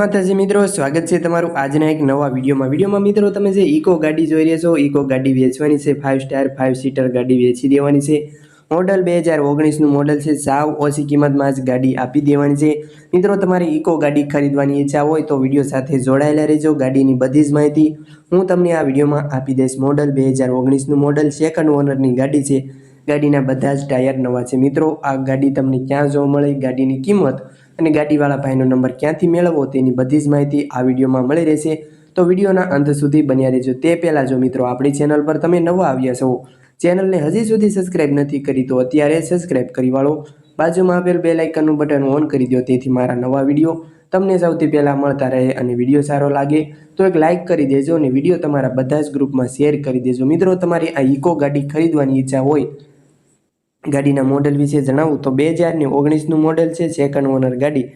માતાજી મિત્રો, સ્વાગત છે તમારું આજના એક નવા વિડીયોમાં. વિડીયોમાં મિત્રો, તમે જે ઇકો ગાડી જોઈ રહ્યા છો, ઇકો ગાડી વેચવાની છે ફાઇવ સ્ટાર ફાઇવ સીટર ગાડી વેચી દેવાની છે. મોડલ બે હજાર ઓગણીસનું મોડલ છે, સાવ ઓછી કિંમતમાં જ ગાડી આપી દેવાની છે. મિત્રો, તમારે ઇકો ગાડી ખરીદવાની ઈચ્છા હોય તો વીડિયો સાથે જોડાયેલા રહેજો, ગાડીની બધી જ માહિતી હું તમને આ વિડીયોમાં આપી દઈશ. મોડલ બે હજાર ઓગણીસનું મોડલ સેકન્ડ ઓનરની ગાડી છે. ગાડીના બધા જ ટાયર નવા છે. મિત્રો, આ ગાડી તમને ક્યાં જોવા મળે? ગાડીની કિંમત અને ગાડીવાળા ભાઈનો નંબર ક્યાંથી મેળવવો તેની બધી જ માહિતી આ વિડીયોમાં મળી રહેશે. તો વિડીયોના અંત સુધી બન્યા રહેજો. તે પહેલાં જો મિત્રો આપણી ચેનલ પર તમે નવા આવ્યા છો, ચેનલને હજી સુધી સબસ્ક્રાઇબ નથી કરી તો અત્યારે સબસ્ક્રાઇબ કરી વાળો. બાજુમાં આપેલ બે લાઇકનનું બટન ઓન કરી દો, તેથી મારા નવા વીડિયો તમને સૌથી પહેલાં મળતા રહે અને વીડિયો સારો લાગે તો એક લાઇક કરી દેજો અને વીડિયો તમારા બધા જ ગ્રુપમાં શેર કરી દેજો. મિત્રો, તમારી આ ઇકો ગાડી ખરીદવાની ઈચ્છા હોય ગાડીના મોડલ વિશે જણાવું તો બે હજારની ઓગણીસનું મોડલ છે સેકન્ડ ઓનર ગાડી.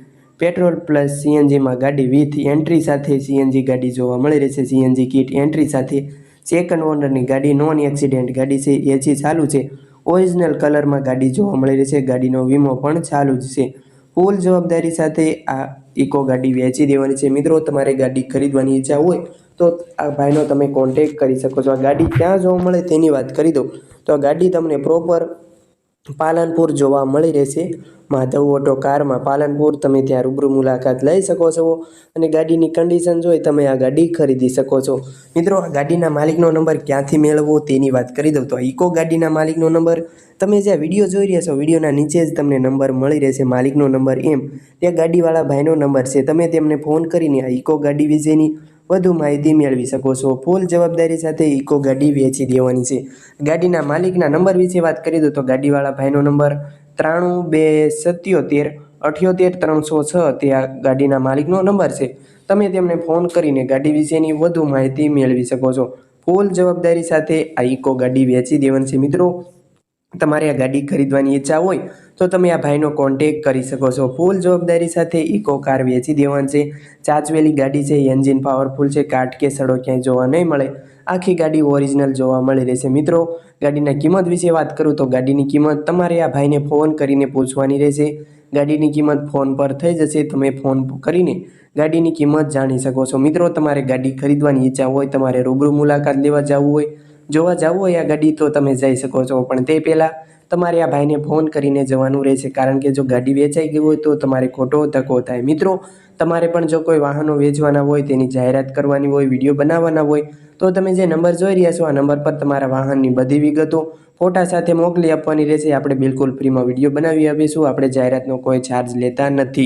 પેટ્રોલ પ્લસ સીએનજીમાં ગાડી વિથ એન્ટ્રી સાથે સીએનજી ગાડી જોવા મળી રહેશે સીએનજી કિટ એન્ટ્રી સાથે સેકન્ડ ઓનરની ગાડી નોન એક્સિડેન્ટ ગાડી છે એસી ચાલુ છે. ઓરિજિનલ કલરમાં ગાડી જોવા મળી રહેશે ગાડીનો વીમો પણ ચાલુ જ છે. ફૂલ જવાબદારી સાથે આ ઇકો ગાડી વેચી દેવાની છે. મિત્રો, તમારે ગાડી ખરીદવાની ઈચ્છા હોય તો આ ભાઈનો તમે કોન્ટેક કરી શકો છો. આ ગાડી ક્યાં જોવા મળે તેની વાત કરી દો તો આ ગાડી તમને પ્રોપર પાલનપુર જોવા મળી રહેશે. માધવ ઓટો કારમાં પાલનપુર તમે ત્યાં રૂબરૂ મુલાકાત લઈ શકો છો અને ગાડીની કન્ડિશન જોઈ તમે આ ગાડી ખરીદી શકો છો. મિત્રો, આ ગાડીના માલિકનો નંબર ક્યાંથી મેળવવો તેની વાત કરી દઉં. તો ઇકો ગાડીના માલિકનો નંબર, તમે જ્યાં વીડિયો જોઈ રહ્યા છો, વિડીયોના નીચે જ તમને નંબર મળી રહેશે, માલિકનો નંબર એમ. ત્યાં ગાડીવાળા ભાઈનો નંબર છે. તમે તેમને ફોન કરીને આ ઇકો ગાડી વિશેની વધુ માહિતી મેળવી શકો છો. ફૂલ જવાબદારી સાથે ઇકો ગાડી વેચી દેવાની છે. ગાડીના માલિકના નંબર વિશે વાત કરી દો તો ગાડીવાળા ભાઈનો નંબર ત્રાણું બે સત્યોતેર અઠ્યોતેર ત્રણસો છ તે આ ગાડીના માલિકનો નંબર છે. તમે તેમને ફોન કરીને ગાડી વિશેની વધુ માહિતી મેળવી શકો છો. ફૂલ જવાબદારી સાથે આ ઇકો ગાડી વેચી દેવાની છે. મિત્રો, તમારે આ ગાડી ખરીદવાની ઈચ્છા હોય તો તમે આ ભાઈનો કોન્ટેક કરી શકો છો. ફૂલ જવાબદારી સાથે ઇકો કાર વેચી દેવાની છે. ચાચવેલી ગાડી છે એન્જિન પાવરફુલ છે, કાટ કે સડો ક્યાંય જોવા નહીં મળે. આખી ગાડી ઓરિજિનલ જોવા મળી રહેશે. મિત્રો, ગાડીના કિંમત વિશે વાત કરું તો ગાડીની કિંમત તમારે આ ભાઈને ફોન કરીને પૂછવાની રહેશે. ગાડીની કિંમત ફોન પર થઈ જશે, તમે ફોન કરીને ગાડીની કિંમત જાણી શકો છો. મિત્રો, તમારે ગાડી ખરીદવાની ઈચ્છા હોય, તમારે રૂબરૂ મુલાકાત લેવા જવું હોય, જોવા જવું હોય આ ગાડી, તો તમે જઈ શકો છો. પણ તે પહેલાં તમારે આ ભાઈને ફોન કરીને જવાનું રહેશે. કારણ કે જો ગાડી વેચાઈ ગઈ હોય તો તમારે ખોટો ધક્કો થાય. મિત્રો, તમારે પણ જો કોઈ વાહનો વેચવાના હોય, તેની જાહેરાત કરવાની હોય, વીડિયો બનાવવાના હોય, તો તમે જે નંબર જોઈ રહ્યા છો, આ નંબર પર તમારા વાહનની બધી વિગતો ફોટા સાથે મોકલી આપવાની રહેશે. આપણે બિલકુલ ફ્રીમાં વીડિયો બનાવી આપીશું. આપણે જાહેરાતનો કોઈ ચાર્જ લેતા નથી.